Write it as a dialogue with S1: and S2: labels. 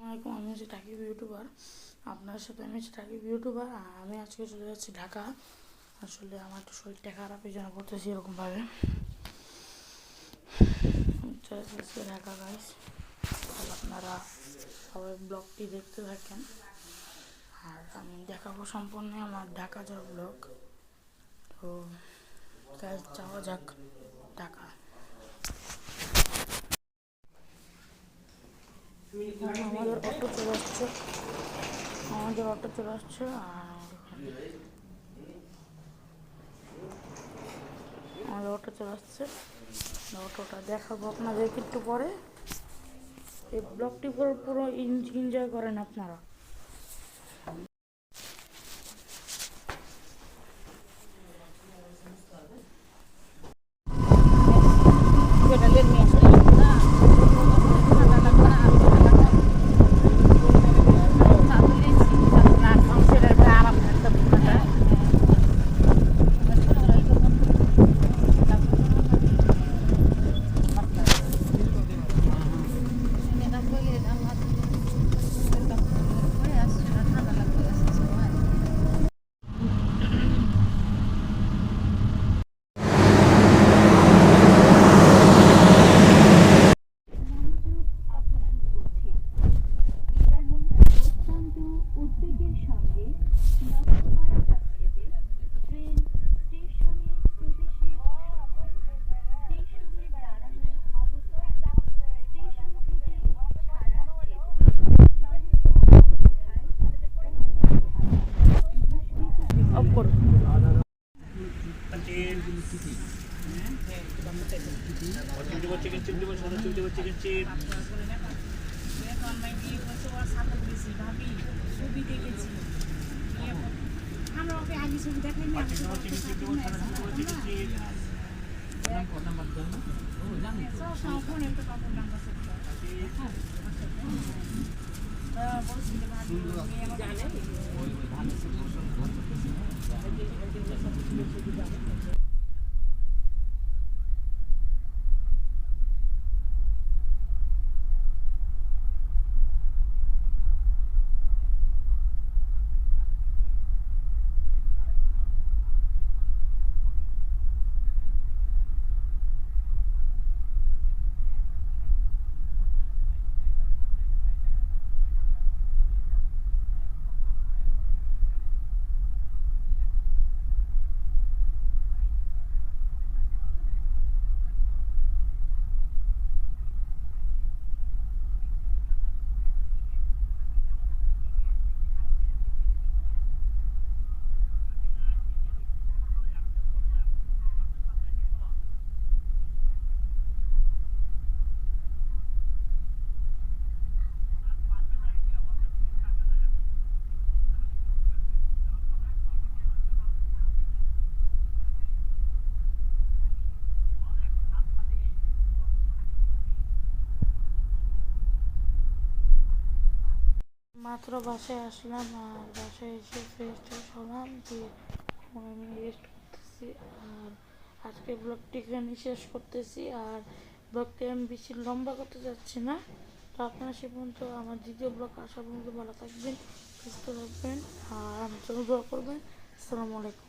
S1: আসসালামাইকুম আমি হচ্ছে টাকিব ইউটিউবার। আপনার সাথে আমি হচ্ছে টাকিব ইউটিউবার আমি আজকে চলে যাচ্ছি ঢাকা। আসলে আমার একটু শরীরটা খারাপ, এই জন্য পড়তেছি এরকমভাবে। চলে যাচ্ছি ঢাকা গাইস আপনারা সবাই ব্লগটি দেখতে থাকেন। আর আমি দেখাবো সম্পূর্ণ আমার ঢাকা যাওয়ার ব্লগ। তো যাওয়া যাক ঢাকা। আমাদের অটো চলে আসছে। আমাদের অটো চলে আসছে, আর আমাদের অটো চলে আসছে। অটোটা দেখাবো আপনাদেরকে একটু পরে। এই ব্লগটি পুরো পুরো এনজয় করেন আপনারা।
S2: ফোনে একটা কাপড় নাম্বার বলছিল ভাবি মেয়ে আমাকে জানে
S1: মাত্র বাসায় আসলাম আর বাসায় এসে ফ্রেশ ট্রেশ হলাম, দিয়ে আমি রেস্ট করতেছি আর আজকে ব্লগটি এখানে শেষ করতেছি আর ব্লগটি আমি বেশি লম্বা করতে যাচ্ছি না। তো আপনারা সে পর্যন্ত আমার দ্বিতীয় ব্লগ আসা পর্যন্ত ভালো থাকবেন, সুস্থ থাকবেন আর আমার জন্য দোয়া করবেন। আসসালামু আলাইকুম।